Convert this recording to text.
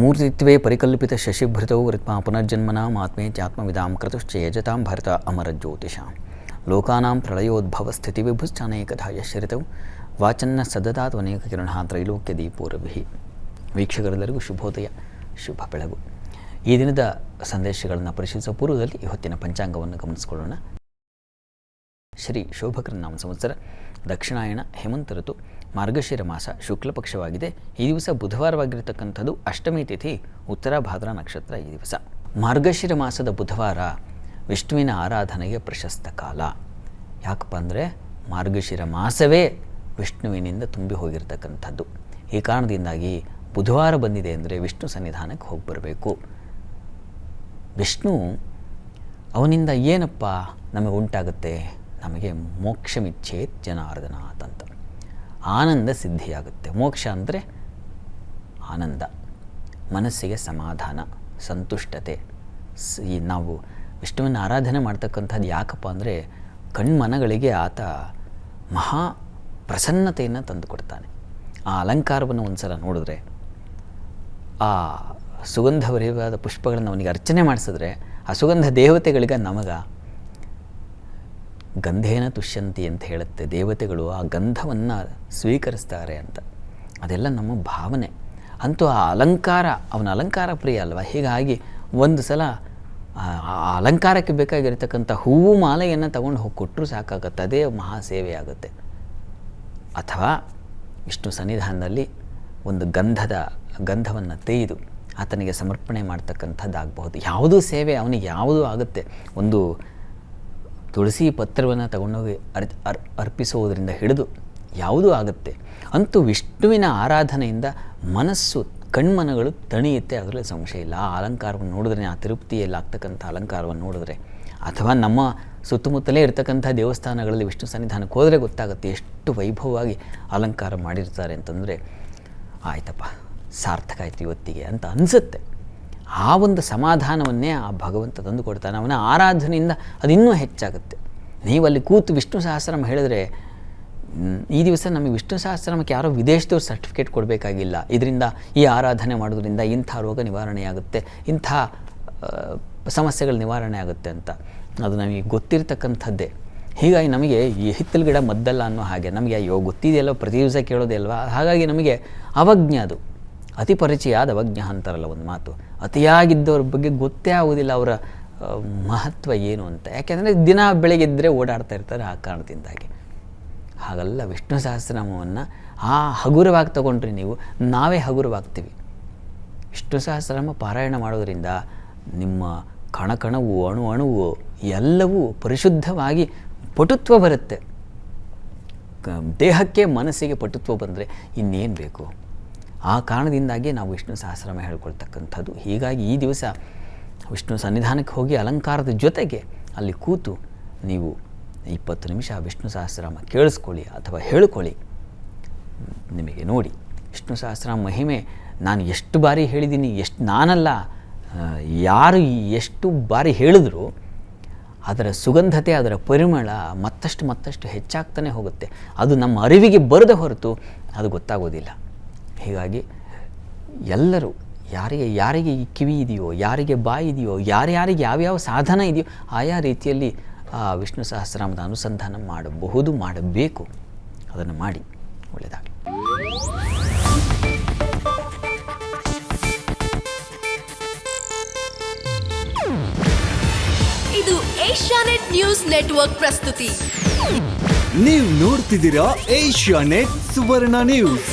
ಮೂರ್ತಿತ್ವೇ ಪರಿಕಲ್ಪಿತ ಶಶಿಭೃತೌ ವೃತ್ಮ ಪುನರ್ಜನ್ಮನಾಂ ಆತ್ಮೇ ಚಾತ್ಮವಿದಾಂ ಕ್ರತುಶ್ಚೇಜತಾಂ ಭರತ ಅಮರಜ್ಯೋತಿಷಾಂ ಲೋಕಾನಾಂ ಪ್ರಳಯೋದ್ಭವ ಸ್ಥಿತಿ ವಿಭುಶ್ಚಾನೇಕಥಾ ಯಶ್ರಿತೌ ವಾಚನ್ನ ಸದದಾತ್ವನೇಕ ಕಿರಣ ತ್ರೈಲೋಕ್ಯ ದೀಪೋರಭಿ ವೀಕ್ಷಕರೆಲ್ಲರಿಗೂ ಶುಭೋದಯ, ಶುಭ ಬೆಳಗು. ಈ ದಿನದ ಸಂದೇಶಗಳನ್ನು ಪರಿಶೀಲಿಸುವ ಪೂರ್ವದಲ್ಲಿ ಇವತ್ತಿನ ಪಂಚಾಂಗವನ್ನು ಗಮನಿಸಿಕೊಳ್ಳೋಣ. ಶ್ರೀ ಶೋಭಕರ ನಾಮ ಸಂವತ್ಸರ. ದಕ್ಷಿಣಾಯಣ ಹೇಮಂತ ಋತು ಮಾರ್ಗಶಿರ ಮಾಸ ಶುಕ್ಲ ಪಕ್ಷವಾಗಿದೆ. ಈ ದಿವಸ ಬುಧವಾರವಾಗಿರತಕ್ಕಂಥದ್ದು ಅಷ್ಟಮಿ ತಿಥಿ ಉತ್ತರ ಭಾದ್ರ ನಕ್ಷತ್ರ ಈ ದಿವಸ. ಮಾರ್ಗಶಿರ ಮಾಸದ ಬುಧವಾರ ವಿಷ್ಣುವಿನ ಆರಾಧನೆಗೆ ಪ್ರಶಸ್ತ ಕಾಲ. ಯಾಕಪ್ಪ ಅಂದರೆ ಮಾರ್ಗಶಿರ ಮಾಸವೇ ವಿಷ್ಣುವಿನಿಂದ ತುಂಬಿ ಹೋಗಿರ್ತಕ್ಕಂಥದ್ದು. ಈ ಕಾರಣದಿಂದಾಗಿ ಬುಧವಾರ ಬಂದಿದೆ ಅಂದರೆ ವಿಷ್ಣು ಸನ್ನಿಧಾನಕ್ಕೆ ಹೋಗಿ ಬರಬೇಕು. ವಿಷ್ಣು ಅವನಿಂದ ಏನಪ್ಪ ನಮಗೆ ಉಂಟಾಗುತ್ತೆ? ನಮಗೆ ಮೋಕ್ಷಮಿಚ್ಛೇತ್ ಜನಾರ್ದನಾಥ್ ಅಂತ ಆನಂದ ಸಿದ್ಧಿಯಾಗುತ್ತೆ. ಮೋಕ್ಷ ಅಂದರೆ ಆನಂದ, ಮನಸ್ಸಿಗೆ ಸಮಾಧಾನ, ಸಂತುಷ್ಟತೆ. ಈ ನಾವು ವಿಷ್ಣುವನ್ನು ಆರಾಧನೆ ಮಾಡ್ತಕ್ಕಂಥದ್ದು ಯಾಕಪ್ಪ ಅಂದರೆ ಕಣ್ಮನಗಳಿಗೆ ಆತ ಮಹಾ ಪ್ರಸನ್ನತೆಯನ್ನು ತಂದುಕೊಡ್ತಾನೆ ಆ ಅಲಂಕಾರವನ್ನು ಒಂದು ಸಲ ನೋಡಿದ್ರೆ, ಆ ಸುಗಂಧವರೇವಾದ ಪುಷ್ಪಗಳನ್ನು ಅವನಿಗೆ ಅರ್ಚನೆ ಮಾಡಿಸಿದ್ರೆ, ಆ ಸುಗಂಧ ದೇವತೆಗಳಿಗೆ ನಮಗ ಗಂಧೇನ ತುಷ್ಯಂತಿ ಅಂತ ಹೇಳುತ್ತೆ. ದೇವತೆಗಳು ಆ ಗಂಧವನ್ನು ಸ್ವೀಕರಿಸ್ತಾರೆ ಅಂತ. ಅದೆಲ್ಲ ನಮ್ಮ ಭಾವನೆ. ಅಂತೂ ಆ ಅಲಂಕಾರ, ಅವನ ಅಲಂಕಾರ ಪ್ರಿಯ ಅಲ್ವಾ? ಹೀಗಾಗಿ ಒಂದು ಸಲ ಆ ಅಲಂಕಾರಕ್ಕೆ ಬೇಕಾಗಿರತಕ್ಕಂಥ ಹೂವು ಮಾಲೆಯನ್ನು ತಗೊಂಡು ಹೋಗಿ ಕೊಟ್ಟರು ಸಾಕಾಗುತ್ತೆ. ಅದೇ ಮಹಾ ಸೇವೆ ಆಗುತ್ತೆ. ಅಥವಾ ವಿಷ್ಣು ಸನ್ನಿಧಾನದಲ್ಲಿ ಒಂದು ಗಂಧದ, ಗಂಧವನ್ನು ತೆಗೆದು ಆತನಿಗೆ ಸಮರ್ಪಣೆ ಮಾಡ್ತಕ್ಕಂಥದ್ದಾಗಬಹುದು. ಯಾವುದೂ ಸೇವೆ ಅವನಿಗೆ ಯಾವುದೂ ಆಗುತ್ತೆ. ಒಂದು ತುಳಸಿ ಪತ್ರವನ್ನು ತಗೊಂಡೋಗಿ ಅರ್ ಅರ್, ಅರ್ಪಿಸುವುದರಿಂದ ಹಿಡಿದು ಯಾವುದೂ ಆಗುತ್ತೆ. ಅಂತೂ ವಿಷ್ಣುವಿನ ಆರಾಧನೆಯಿಂದ ಮನಸ್ಸು, ಕಣ್ಮನಗಳು ತಣಿಯುತ್ತೆ. ಅದರಲ್ಲಿ ಸಂಶಯ ಇಲ್ಲ. ಆ ಅಲಂಕಾರವನ್ನು ನೋಡಿದ್ರೆ, ಆ ತಿರುಪತಿಯಲ್ಲಿ ಆಗ್ತಕ್ಕಂಥ ಅಲಂಕಾರವನ್ನು ನೋಡಿದ್ರೆ, ಅಥವಾ ನಮ್ಮ ಸುತ್ತಮುತ್ತಲೇ ಇರತಕ್ಕಂಥ ದೇವಸ್ಥಾನಗಳಲ್ಲಿ ವಿಷ್ಣು ಸನ್ನಿಧಾನಕ್ಕೆ ಹೋದರೆ ಗೊತ್ತಾಗುತ್ತೆ ಎಷ್ಟು ವೈಭವವಾಗಿ ಅಲಂಕಾರ ಮಾಡಿರ್ತಾರೆ ಅಂತಂದರೆ, ಆಯ್ತಪ್ಪ, ಸಾರ್ಥಕ ಆಯ್ತು ಇವತ್ತಿಗೆ ಅಂತ ಅನಿಸುತ್ತೆ. ಆ ಒಂದು ಸಮಾಧಾನವನ್ನೇ ಆ ಭಗವಂತ ತಂದು ಕೊಡ್ತಾನೆ. ಅವನ ಆರಾಧನೆಯಿಂದ ಅದಿನ್ನೂ ಹೆಚ್ಚಾಗುತ್ತೆ. ನೀವು ಅಲ್ಲಿ ಕೂತು ವಿಷ್ಣು ಸಹಸ್ರನಾಮ ಹೇಳಿದ್ರೆ ಈ ದಿವಸ ನಮಗೆ ವಿಷ್ಣು ಸಹಸ್ರನಾಮಕ್ಕೆ ಯಾರೋ ವಿದೇಶದವ್ರು ಸರ್ಟಿಫಿಕೇಟ್ ಕೊಡಬೇಕಾಗಿಲ್ಲ. ಇದರಿಂದ ಈ ಆರಾಧನೆ ಮಾಡೋದ್ರಿಂದ ಇಂಥ ರೋಗ ನಿವಾರಣೆಯಾಗುತ್ತೆ. ಇಂಥ ಸಮಸ್ಯೆಗಳು ಸಮಸ್ಯೆಗಳ ನಿವಾರಣೆ ಆಗುತ್ತೆ ಅಂತ. ಅದು ನಮಗೆ ಗೊತ್ತಿರ್ತಕ್ಕಂಥದ್ದೇ. ಹೀಗಾಗಿ ನಮಗೆ ಈ ಹಿತ್ತಲು ಗಿಡ ಮದ್ದಲ್ಲ ಅನ್ನೋ ಹಾಗೆ. ನಮಗೆ ಅಯ್ಯೋ, ಗೊತ್ತಿದೆಯಲ್ಲೋ ಪ್ರತಿ ದಿವಸ ಕೇಳೋದೇ ಅಲ್ವಾ? ಹಾಗಾಗಿ ನಮಗೆ ಅವಜ್ಞ ಅದು. ಅತಿ ಪರಿಚಯ ಆದ ಅವಜ್ಞ ಅಂತಾರಲ್ಲ ಒಂದು ಮಾತು. ಅತಿಯಾಗಿದ್ದವ್ರ ಬಗ್ಗೆ ಗೊತ್ತೇ ಆಗೋದಿಲ್ಲ ಅವರ ಮಹತ್ವ ಏನು ಅಂತ. ಯಾಕೆಂದರೆ ದಿನ ಬೆಳಗ್ಗೆದ್ದರೆ ಓಡಾಡ್ತಾ ಇರ್ತಾರೆ ಆ ಕಾರಣದಿಂದಾಗಿ ಹಾಗಲ್ಲ, ವಿಷ್ಣು ಸಹಸ್ರನಾಮವನ್ನು ಆ ಹಗುರವಾಗಿ ತಗೊಂಡ್ರಿ ನೀವು, ನಾವೇ ಹಗುರವಾಗ್ತೀವಿ. ವಿಷ್ಣು ಸಹಸ್ರನಾಮ ಪಾರಾಯಣ ಮಾಡೋದರಿಂದ ನಿಮ್ಮ ಕಣಕಣವು, ಅಣು ಅಣುವು ಎಲ್ಲವೂ ಪರಿಶುದ್ಧವಾಗಿ ಪಟುತ್ವ ಬರುತ್ತೆ. ದೇಹಕ್ಕೆ ಮನಸ್ಸಿಗೆ ಪಟುತ್ವ ಬಂದರೆ ಇನ್ನೇನು ಬೇಕು? ಆ ಕಾರಣದಿಂದಾಗಿ ನಾವು ವಿಷ್ಣು ಸಹಸ್ರನಾಮ ಹೇಳ್ಕೊಳ್ತಕ್ಕಂಥದ್ದು. ಹೀಗಾಗಿ ಈ ದಿವಸ ವಿಷ್ಣು ಸನ್ನಿಧಾನಕ್ಕೆ ಹೋಗಿ ಅಲಂಕಾರದ ಜೊತೆಗೆ ಅಲ್ಲಿ ಕೂತು ನೀವು ಇಪ್ಪತ್ತು ನಿಮಿಷ ವಿಷ್ಣು ಸಹಸ್ರನಾಮ ಕೇಳಿಸ್ಕೊಳ್ಳಿ ಅಥವಾ ಹೇಳ್ಕೊಳ್ಳಿ. ನಿಮಗೆ ನೋಡಿ. ವಿಷ್ಣು ಸಹಸ್ರನಾಮ ಮಹಿಮೆ, ನಾನು ಎಷ್ಟು ಬಾರಿ ಹೇಳಿದ್ದೀನಿ, ಎಷ್ಟು ನಾನಲ್ಲ ಯಾರು ಎಷ್ಟು ಬಾರಿ ಹೇಳಿದ್ರು, ಅದರ ಸುಗಂಧತೆ, ಅದರ ಪರಿಮಳ ಮತ್ತಷ್ಟು ಮತ್ತಷ್ಟು ಹೆಚ್ಚಾಗ್ತಾನೆ ಹೋಗುತ್ತೆ. ಅದು ನಮ್ಮ ಅರಿವಿಗೆ ಬರದ ಹೊರತು ಅದು ಗೊತ್ತಾಗೋದಿಲ್ಲ. ಹೀಗಾಗಿ ಎಲ್ಲರೂ ಯಾರಿಗೆ ಯಾರಿಗೆ ಈ ಕಿವಿ ಇದೆಯೋ ಯಾರಿಗೆ ಬಾಯಿ ಇದೆಯೋ ಯಾರ್ಯಾರಿಗೆ ಯಾವ್ಯಾವ ಸಾಧನ ಇದೆಯೋ ಆಯಾ ರೀತಿಯಲ್ಲಿ ಆ ವಿಷ್ಣು ಸಹಸ್ರನಾಮದ ಅನುಸಂಧಾನ ಮಾಡಬಹುದು ಮಾಡಬೇಕು. ಅದನ್ನು ಮಾಡಿ ಒಳ್ಳೆಯದಾಗಲಿ. ಇದು ಏಷ್ಯಾನೆಟ್ ನ್ಯೂಸ್ ನೆಟ್ವರ್ಕ್ ಪ್ರಸ್ತುತಿ. ನೀವು ನೋಡ್ತಿದ್ದೀರಾ ಏಷ್ಯಾ ನೆಟ್ ಸುವರ್ಣ ನ್ಯೂಸ್.